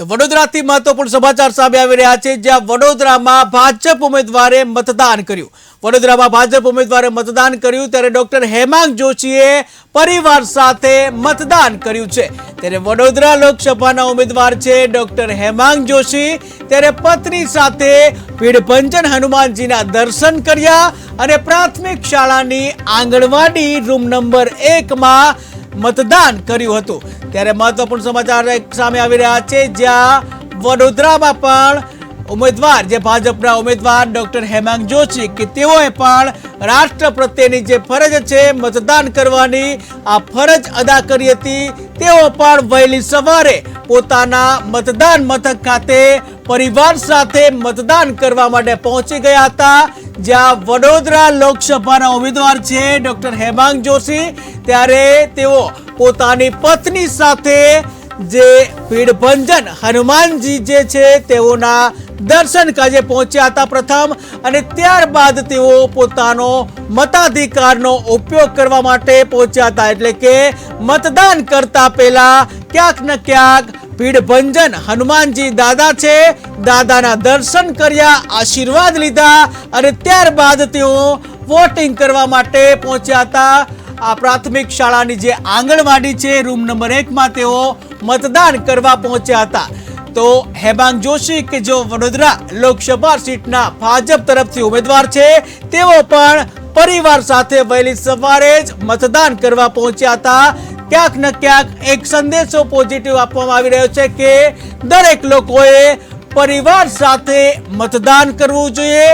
તો વડોદરાથી મહત્વપૂર્ણ સમાચાર સામે આવી રહ્યા છે, જ્યાં વડોદરામાં ભાજપ ઉમેદવારે મતદાન કર્યું. વડોદરામાં ભાજપ ઉમેદવારે મતદાન કર્યું, ત્યારે ડોક્ટર હેમાંગ જોશીએ પરિવાર સાથે મતદાન કર્યું છે. ત્યારે વડોદરા લોકસભાના ઉમેદવાર છે ડોક્ટર હેમાંગ જોશી. ત્યારે પત્ની સાથે ભીડભંજન હનુમાનજીના દર્શન કર્યા અને પ્રાથમિક શાળાની આંગણવાડી રૂમ નંબર એકમાં મતદાન કર્યું હતું. ત્યારે મહત્વપૂર્ણ સમાચાર સામે આવી રહ્યા છે, જ્યાં વડોદરામાં પણ ઉમેદવાર, જે ભાજપના ઉમેદવાર ડોક્ટર હેમાંગ જોશી, કે તેઓએ પણ રાષ્ટ્ર પ્રત્યેની જે ફરજ છે, મતદાન કરવાની આ ફરજ અદા કરી હતી. તેઓ પણ વહેલી સવારે પોતાના મતદાન મથક ખાતે પરિવાર સાથે મતદાન કરવા માટે પહોંચી ગયા હતા, જ્યાં વડોદરા લોકસભાના ઉમેદવાર છે ડોક્ટર હેમાંગ જોશી. ત્યારે તેઓ પોતાની પત્ની સાથે જે ભીડભંજન હનુમાનજી જે છે તેઓના દર્શન કાજે પહોંચ્યા હતા પ્રથમ અને ત્યારબાદ તેઓ પોતાનો મતાધિકારનો ઉપયોગ કરવા માટે પહોંચ્યા હતા. એટલે કે મતદાન કરતા પહેલા ક્યાંક ને ક્યાંક ભીડભંજન હનુમાનજી દાદા છે. દાદાના દર્શન કર્યા, આશીર્વાદ લીધા અને ત્યારબાદ તેઓ વોટિંગ કરવા માટે પહોંચ્યા હતા. આ પ્રાથમિક શાળાની જે આંગણવાડી છે, રૂમ નંબર એકમાં તેઓ મતદાન કરવા પહોંચ્યા હતા. તો હેમાંગ જોશી કે જો વડોદરા લોકસભા સીટના ભાજપ તરફથી ઉમેદવાર છે, તેઓ પણ પરિવાર સાથે વહેલી સવારે જ મતદાન કરવા પહોંચ્યા હતા. ક્યાંક ને ક્યાંક એક સંદેશો પોઝિટિવ આપવામાં આવી રહ્યો છે કે દરેક લોકોએ પરિવાર સાથે મતદાન કરવું જોઈએ.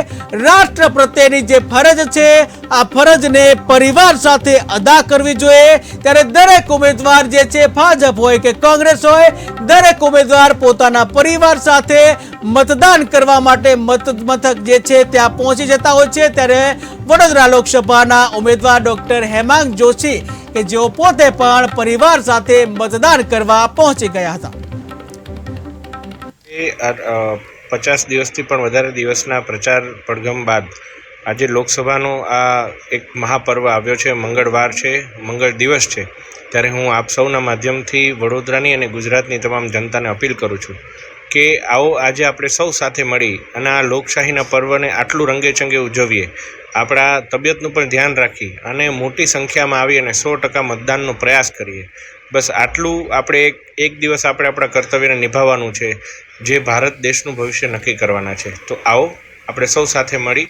રાષ્ટ્ર પ્રત્યેની જે ફરજ છે, આ ફરજને પરિવાર સાથે અદા કરવી જોઈએ. ત્યારે દરેક ઉમેદવાર જે છે, ભાજપ હોય કે કોંગ્રેસ હોય, દરેક ઉમેદવાર પોતાના પરિવાર સાથે મતદાન કરવા માટે મત મથક જે છે, ત્યાં પહોંચી જતા હોય છે. ત્યારે વડોદરા લોકસભાના ઉમેદવાર ડોક્ટર હેમાંગ જોશી કે જેઓ પોતે પણ પરિવાર સાથે મતદાન કરવા પહોંચી ગયા હતા. પચાસ દિવસથી પણ વધારે દિવસના પ્રચાર પડઘમ બાદ આજે લોકસભાનો આ એક મહાપર્વ આવ્યો છે, મંગળવાર છે, મંગળ દિવસ છે, ત્યારે હું આપ સૌના માધ્યમથી વડોદરાની અને ગુજરાતની તમામ જનતાને અપીલ કરું છું કે આવો આજે આપણે સૌ સાથે મળી અને આ લોકશાહીના પર્વને આટલું રંગેચંગે ઉજવીએ. આપણા તબિયતનું પણ ધ્યાન રાખી અને મોટી સંખ્યામાં આવી અને સો ટકા મતદાનનો પ્રયાસ કરીએ. બસ આટલું આપણે એક એક દિવસ આપણે આપણા કર્તવ્યને નિભાવવાનું છે, જે ભારત દેશનું ભવિષ્ય નક્કી કરવાના છે. તો આવો, આપણે સૌ સાથે મળી